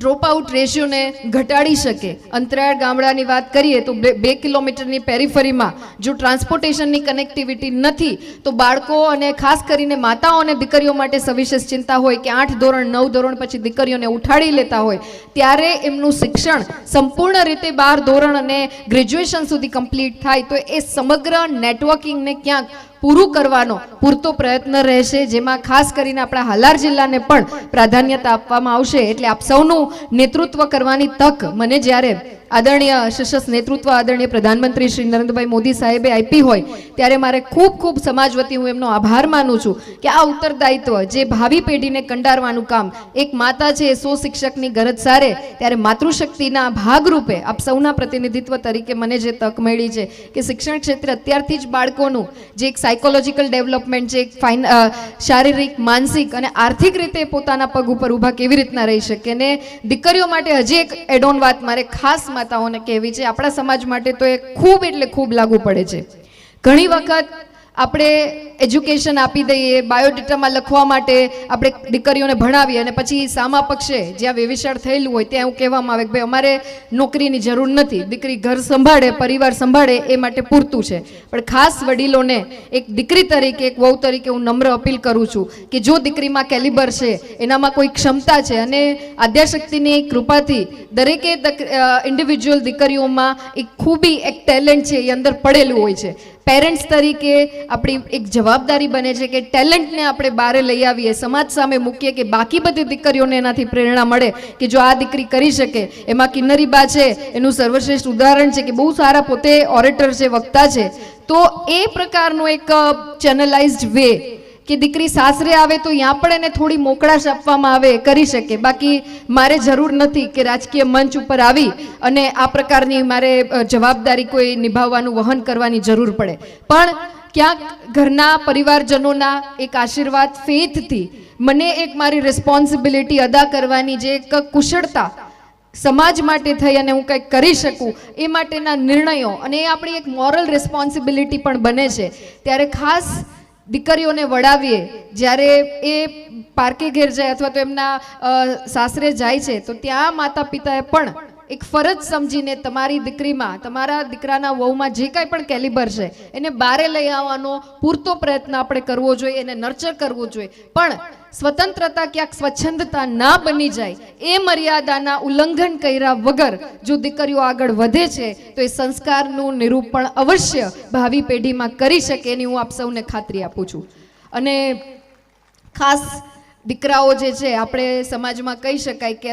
Drop out રેશિયોને ઘટાડી શકે. અંતરાળ ગામડાની વાત કરીએ તો બે કિલોમીટરની પેરીફરીમાં જો ટ્રાન્સપોર્ટેશનની કનેક્ટિવિટી નથી, તો બાળકો અને ખાસ કરીને માતાઓ અને દીકરીઓ માટે સવિશેષ ચિંતા હોય કે આઠ ધોરણ, નવ ધોરણ પછી દીકરીઓને ઉઠાડી લેતા હોય, ત્યારે એમનું શિક્ષણ સંપૂર્ણ રીતે બાર ધોરણ અને ગ્રેજ્યુએશન સુધી કમ્પ્લીટ થાય, તો એ સમગ્ર નેટવર્કિંગને ક્યાંક પૂરું કરવાનો પૂરતો પ્રયત્ન રહેશે, જેમાં ખાસ કરીને આપણા હાલાર જિલ્લાને પણ પ્રાધાન્યતા આપવામાં આવશે. એટલે આપ સૌનું નેતૃત્વ કરવાની તક મને જ્યારે આદરણીય સશસ્ત્ર નેતૃત્વ આદરણીય પ્રધાનમંત્રી શ્રી નરેન્દ્રભાઈ મોદી સાહેબે આપી હોય, ત્યારે મારે ખૂબ ખૂબ સમાજ વતી હું એમનો આભાર માનું છું કે આ ઉત્તરદાયિત્વ જે ભાવિ પેઢીને કંડારવાનું કામ, એક માતા છે એ સો શિક્ષકની ગરજ સારે, ત્યારે માતૃશક્તિના ભાગરૂપે આપ સૌના પ્રતિનિધિત્વ તરીકે મને જે તક મળી છે કે શિક્ષણ ક્ષેત્રે અત્યારથી જ બાળકોનું જે એક સાયકોલોજીકલ ડેવલપમેન્ટ જે એક ફાઇન શારીરિક, માનસિક અને આર્થિક રીતે પોતાના પગ ઉપર ઊભા કેવી રીતના રહી શકે ને, દીકરીઓ માટે હજી એક એડોન વાત મારે ખાસ માતાઓને કહેવી છે. આપણા સમાજ માટે તો એ ખૂબ એટલે ખૂબ લાગુ પડે છે. ઘણી વખત આપણે એજ્યુકેશન આપી દઈએ બાયોડેટામાં લખવા માટે આપણે દીકરીઓને ભણાવીએ અને પછી સામા પક્ષે જ્યાં વેવિશાળ થયેલું હોય ત્યાં એવું કહેવામાં આવે કે ભાઈ અમારે નોકરીની જરૂર નથી, દીકરી ઘર સંભાળે, પરિવાર સંભાળે એ માટે પૂરતું છે. પણ ખાસ વડીલોને એક દીકરી તરીકે, એક વહુ તરીકે હું નમ્ર અપીલ કરું છું કે જો દીકરીમાં કેલિબર છે, એનામાં કોઈ ક્ષમતા છે અને આદ્યાશક્તિની કૃપાથી દરેકે ઇન્ડિવિજ્યુઅલ દીકરીઓમાં એક ખૂબી એક ટેલેન્ટ છે એ અંદર પડેલું હોય છે. પેરેન્ટ્સ તરીકે આપણી એક જવાબદારી બને છે કે ટેલેન્ટને આપણે બહારે લઈ આવીએ. સમાજ સામે મૂકીએ કે બાકી બધી દીકરીઓને એનાથી પ્રેરણા મળે કે જો આ દીકરી કરી શકે. એમાં કિન્નરી બા છે, એનું સર્વશ્રેષ્ઠ ઉદાહરણ છે કે બહુ સારા પોતે ઓરેટર છે, વક્તા છે. તો એ પ્રકારનો એક ચેનલાઇઝડ વે કે દીકરી સાસરે આવે તો ત્યાં પણ એને થોડી મોકળાશ આપવામાં આવે, કરી શકે. બાકી મારે જરૂર નથી કે રાજકીય મંચ ઉપર આવી અને આ પ્રકારની મારે જવાબદારી કોઈ નિભાવવાનું વહન કરવાની જરૂર પડે. પણ ક્યાંક ઘરના પરિવારજનોના એક આશીર્વાદ ફેથથી મને એક મારી રિસ્પોન્સિબિલિટી અદા કરવાની જે એક કુશળતા સમાજ માટે થઈ અને હું કંઈક કરી શકું, એ માટેના નિર્ણયો અને એ આપણી એક મોરલ રિસ્પોન્સિબિલિટી પણ બને છે. ત્યારે ખાસ દીકરીઓને વડાવીએ જ્યારે એ પાર્કે ઘેર જાય અથવા તો એમના સાસરે જાય છે, તો ત્યાં માતા પિતાએ પણ એક ફરજ સમજીને તમારી દીકરીમાં, તમારા દીકરાના વહુમાં જે કાંઈ પણ કેલિબર છે, એને બારે લઈ આવવાનો પૂરતો પ્રયત્ન આપણે કરવો જોઈએ, એને નર્ચર કરવું જોઈએ. પણ સ્વતંત્રતા ક્યાંક સ્વચ્છંદતા ના બની જાય, એ મર્યાદાના ઉલ્લંઘન કર્યા વગર જો દીકરીઓ આગળ વધે છે, તો એ સંસ્કારનું નિરૂપણ અવશ્ય ભાવિ પેઢીમાં કરી શકે એની હું આપ સૌને ખાતરી આપું છું. અને ખાસ દીકરાઓ જે છે, આપણે સમાજમાં કહી શકાય કે